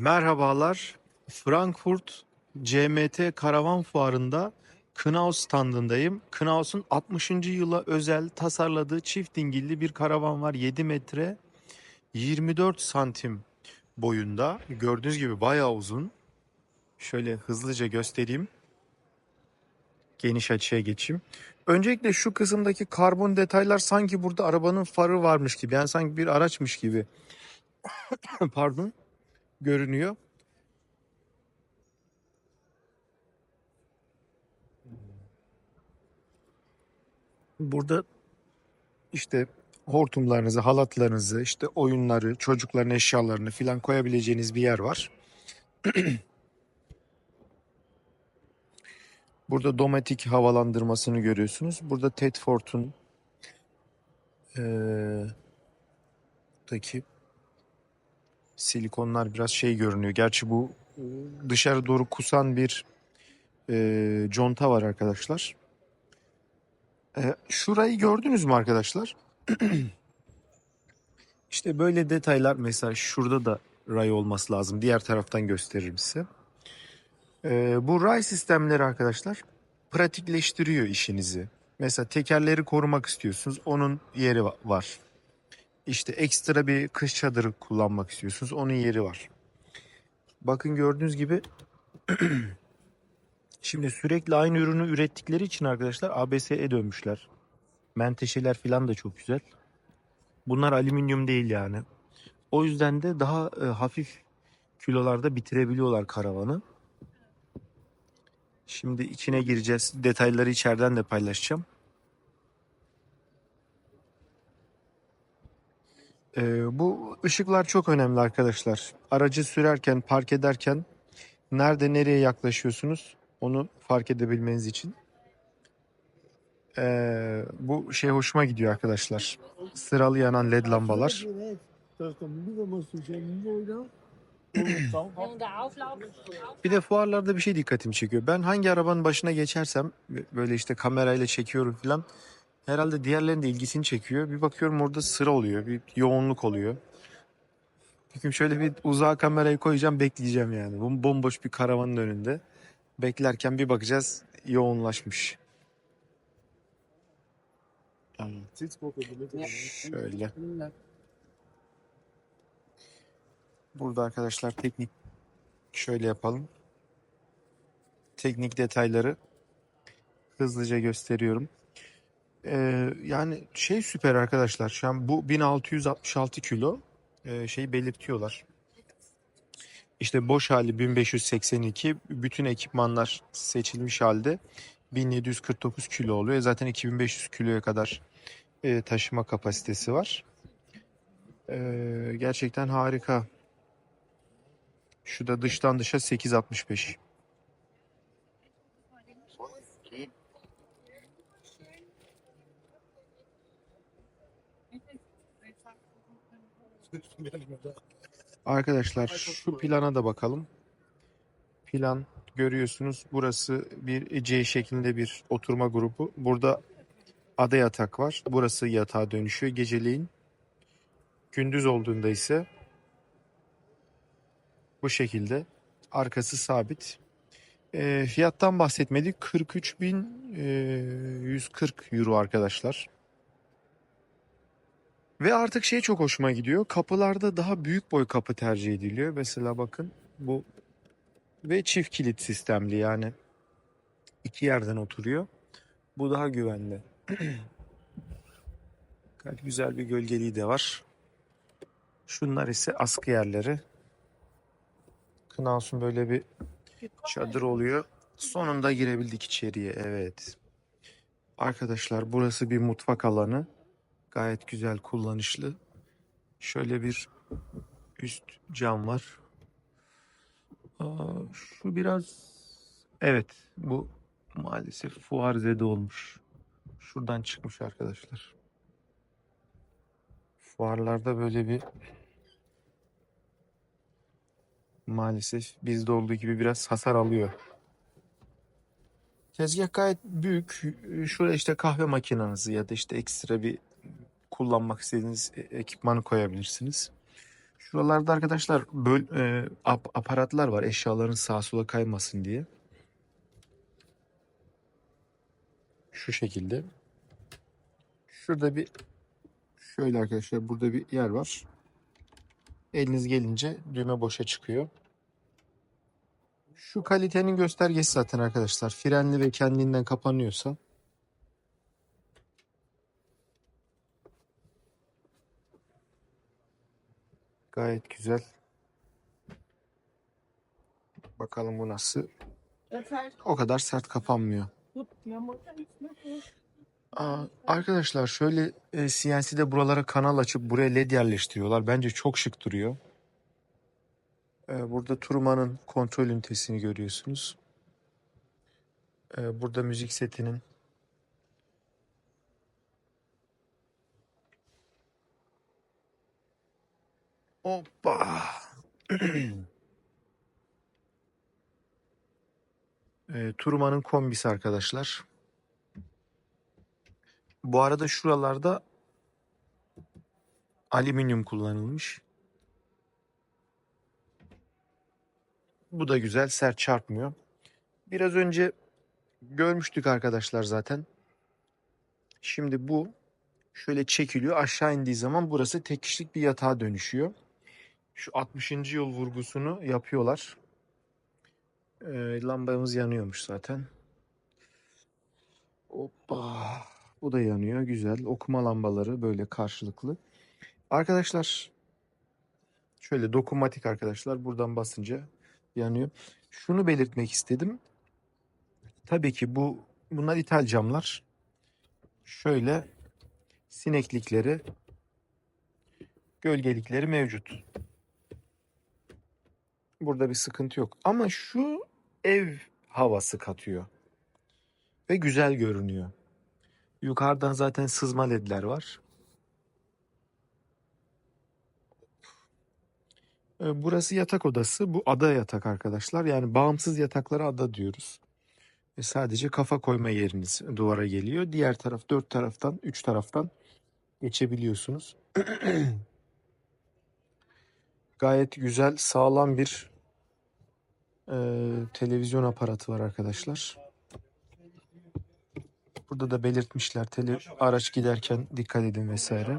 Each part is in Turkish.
Merhabalar. Frankfurt CMT Karavan Fuarı'nda Knaus standındayım. Knaus'un 60. yıla özel tasarladığı çift dingilli bir karavan var. 7 metre 24 santim boyunda. Gördüğünüz gibi bayağı uzun. Şöyle hızlıca göstereyim. Geniş açıya geçeyim. Öncelikle şu kısımdaki karbon detaylar sanki burada arabanın farı varmış gibi. Yani sanki bir araçmış gibi. Pardon görünüyor. Burada işte hortumlarınızı, halatlarınızı, işte oyunları, çocukların eşyalarını filan koyabileceğiniz bir yer var. Burada dometik havalandırmasını görüyorsunuz. Burada Tedford'un eee daki silikonlar biraz şey görünüyor. Gerçi bu e, dışarı doğru kusan bir e, conta var arkadaşlar. E, şurayı gördünüz mü arkadaşlar? işte böyle detaylar mesela şurada da ray olması lazım. Diğer taraftan gösteririm size. E, bu ray sistemleri arkadaşlar pratikleştiriyor işinizi. Mesela tekerleri korumak istiyorsunuz. Onun yeri va- var. İşte ekstra bir kış çadırı kullanmak istiyorsunuz. Onun yeri var. Bakın gördüğünüz gibi şimdi sürekli aynı ürünü ürettikleri için arkadaşlar ABS'e dönmüşler. Menteşeler falan da çok güzel. Bunlar alüminyum değil yani. O yüzden de daha e, hafif kilolarda bitirebiliyorlar karavanı. Şimdi içine gireceğiz. Detayları içeriden de paylaşacağım. Ee, bu ışıklar çok önemli arkadaşlar. Aracı sürerken, park ederken nerede nereye yaklaşıyorsunuz onu fark edebilmeniz için. Ee, bu şey hoşuma gidiyor arkadaşlar. Sıralı yanan led lambalar. Bir de fuarlarda bir şey dikkatimi çekiyor. Ben hangi arabanın başına geçersem böyle işte kamerayla çekiyorum falan. Herhalde diğerlerinin de ilgisini çekiyor. Bir bakıyorum orada sıra oluyor. Bir yoğunluk oluyor. Gün şöyle bir uzağa kamerayı koyacağım bekleyeceğim yani. Bom- Bomboş bir karavanın önünde. Beklerken bir bakacağız yoğunlaşmış. Şöyle. Burada arkadaşlar teknik şöyle yapalım. Teknik detayları hızlıca gösteriyorum. Ee, yani şey süper arkadaşlar. Şu an bu 1666 kilo e, şey belirtiyorlar. İşte boş hali 1582, bütün ekipmanlar seçilmiş halde 1749 kilo oluyor. E Zaten 2500 kiloya kadar e, taşıma kapasitesi var. Ee, gerçekten harika. Şu da dıştan dışa 8.65. Arkadaşlar şu plana da bakalım. Plan görüyorsunuz. Burası bir C şeklinde bir oturma grubu. Burada ada yatak var. Burası yatağa dönüşüyor geceleyin. Gündüz olduğunda ise bu şekilde. Arkası sabit. E, fiyattan bahsetmedik. 43.140 euro arkadaşlar. Ve artık şey çok hoşuma gidiyor. Kapılarda daha büyük boy kapı tercih ediliyor. Mesela bakın bu ve çift kilit sistemli yani iki yerden oturuyor. Bu daha güvenli. Gayet güzel bir gölgeliği de var. Şunlar ise askı yerleri. Knaus'un böyle bir çadır oluyor. Sonunda girebildik içeriye. Evet. Arkadaşlar burası bir mutfak alanı. Gayet güzel kullanışlı. Şöyle bir üst cam var. Aa, şu biraz evet bu maalesef fuarzede olmuş. Şuradan çıkmış arkadaşlar. Fuarlarda böyle bir maalesef bizde olduğu gibi biraz hasar alıyor. Tezgah gayet büyük. Şuraya işte kahve makinenizi ya da işte ekstra bir kullanmak istediğiniz e- ekipmanı koyabilirsiniz. Şuralarda arkadaşlar böl, e, ap- aparatlar var eşyaların sağa sola kaymasın diye. Şu şekilde. Şurada bir şöyle arkadaşlar burada bir yer var. Eliniz gelince düğme boşa çıkıyor. Şu kalitenin göstergesi zaten arkadaşlar. Frenli ve kendinden kapanıyorsa gayet güzel. Bakalım bu nasıl. O kadar sert kapanmıyor. Aa, arkadaşlar şöyle e, CNC'de buralara kanal açıp buraya led yerleştiriyorlar. Bence çok şık duruyor. E, burada Turman'ın kontrol ünitesini görüyorsunuz. E, burada müzik setinin Hoppa. e, Turman'ın kombisi arkadaşlar. Bu arada şuralarda alüminyum kullanılmış. Bu da güzel, sert çarpmıyor. Biraz önce görmüştük arkadaşlar zaten. Şimdi bu şöyle çekiliyor. Aşağı indiği zaman burası tek kişilik bir yatağa dönüşüyor. Şu 60. yıl vurgusunu yapıyorlar. Ee, lambamız yanıyormuş zaten. Hoppa. Bu da yanıyor. Güzel. Okuma lambaları böyle karşılıklı. Arkadaşlar şöyle dokunmatik arkadaşlar. Buradan basınca yanıyor. Şunu belirtmek istedim. Tabii ki bu bunlar ithal camlar. Şöyle sineklikleri, gölgelikleri mevcut. Burada bir sıkıntı yok. Ama şu ev havası katıyor. Ve güzel görünüyor. Yukarıdan zaten sızma ledler var. Ee, Burası yatak odası. Bu ada yatak arkadaşlar. Yani bağımsız yataklara ada diyoruz. Ve sadece kafa koyma yeriniz duvara geliyor. Diğer taraf dört taraftan, üç taraftan geçebiliyorsunuz. Gayet güzel, sağlam bir e, televizyon aparatı var arkadaşlar. Burada da belirtmişler tele, araç giderken dikkat edin vesaire.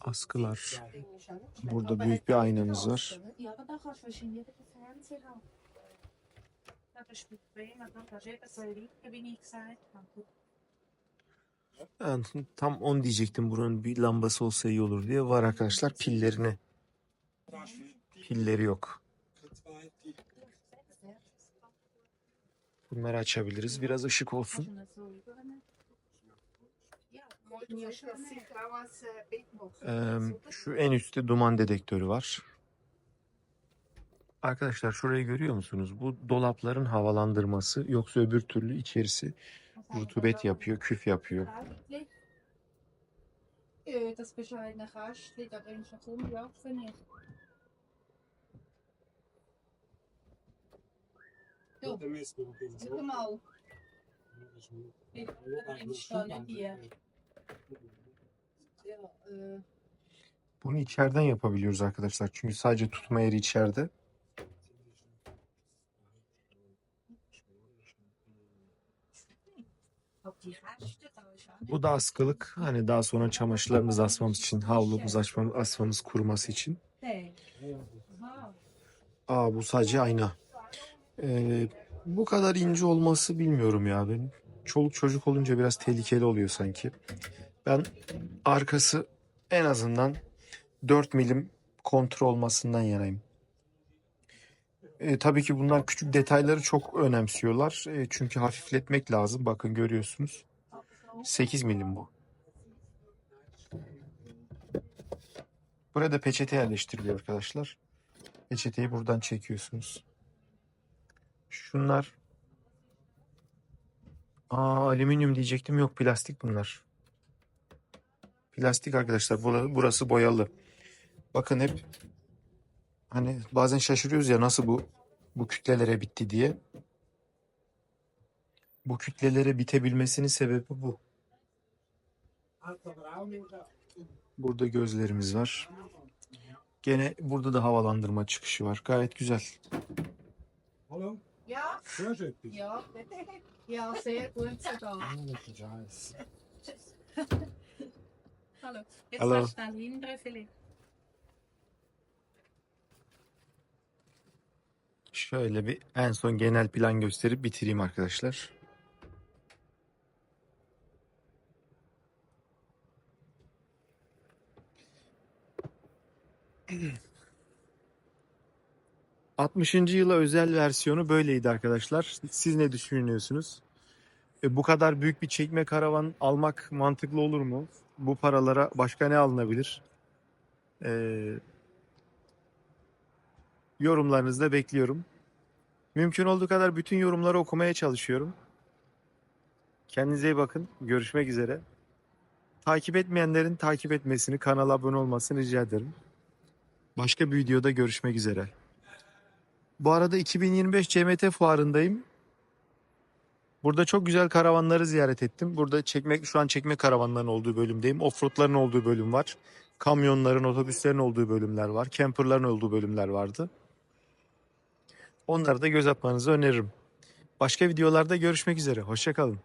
Askılar. Burada büyük bir aynamız var. Das. Yani tam on diyecektim buranın bir lambası olsa iyi olur diye. Var arkadaşlar pillerini. Pilleri yok. Bunları açabiliriz. Biraz ışık olsun. Ee, şu en üstte duman dedektörü var. Arkadaşlar şurayı görüyor musunuz? Bu dolapların havalandırması. Yoksa öbür türlü içerisi rutubet yapıyor, küf yapıyor. Ja, äh, Bunu içeriden yapabiliyoruz arkadaşlar. Çünkü sadece tutma yeri içeride. Bu da askılık. Hani daha sonra çamaşırlarımızı asmamız için, havlumuzu açmamız, asmamız kuruması için. Aa bu sadece ayna. Ee, bu kadar ince olması bilmiyorum ya benim. Çoluk çocuk olunca biraz tehlikeli oluyor sanki. Ben arkası en azından 4 milim kontrol olmasından yanayım. Ee, tabii ki bunlar küçük detayları çok önemsiyorlar. Ee, çünkü hafifletmek lazım. Bakın görüyorsunuz. 8 milim bu. Buraya da peçete yerleştiriliyor arkadaşlar. Peçeteyi buradan çekiyorsunuz. Şunlar Aa, alüminyum diyecektim. Yok plastik bunlar. Plastik arkadaşlar. Bura- Burası boyalı. Bakın hep hani bazen şaşırıyoruz ya nasıl bu bu kütlelere bitti diye. Bu kütlelere bitebilmesinin sebebi bu. Burada gözlerimiz var. Gene burada da havalandırma çıkışı var. Gayet güzel. Hallo, Ja, voorzitter. ja. Ja, sehr gut sogar. Hallo. Jetzt Hallo. kannst du vielleicht. Şöyle bir en son genel plan gösterip bitireyim arkadaşlar. ...60. yıla özel versiyonu böyleydi arkadaşlar. Siz ne düşünüyorsunuz? E, bu kadar büyük bir çekme karavan almak mantıklı olur mu? Bu paralara başka ne alınabilir? E, yorumlarınızı da bekliyorum. Mümkün olduğu kadar bütün yorumları okumaya çalışıyorum. Kendinize iyi bakın. Görüşmek üzere. Takip etmeyenlerin takip etmesini, kanala abone olmasını rica ederim. Başka bir videoda görüşmek üzere. Bu arada 2025 CMT fuarındayım. Burada çok güzel karavanları ziyaret ettim. Burada çekme, şu an çekme karavanların olduğu bölümdeyim. Offroadların olduğu bölüm var. Kamyonların, otobüslerin olduğu bölümler var. Camperların olduğu bölümler vardı. Onları da göz atmanızı öneririm. Başka videolarda görüşmek üzere. Hoşçakalın.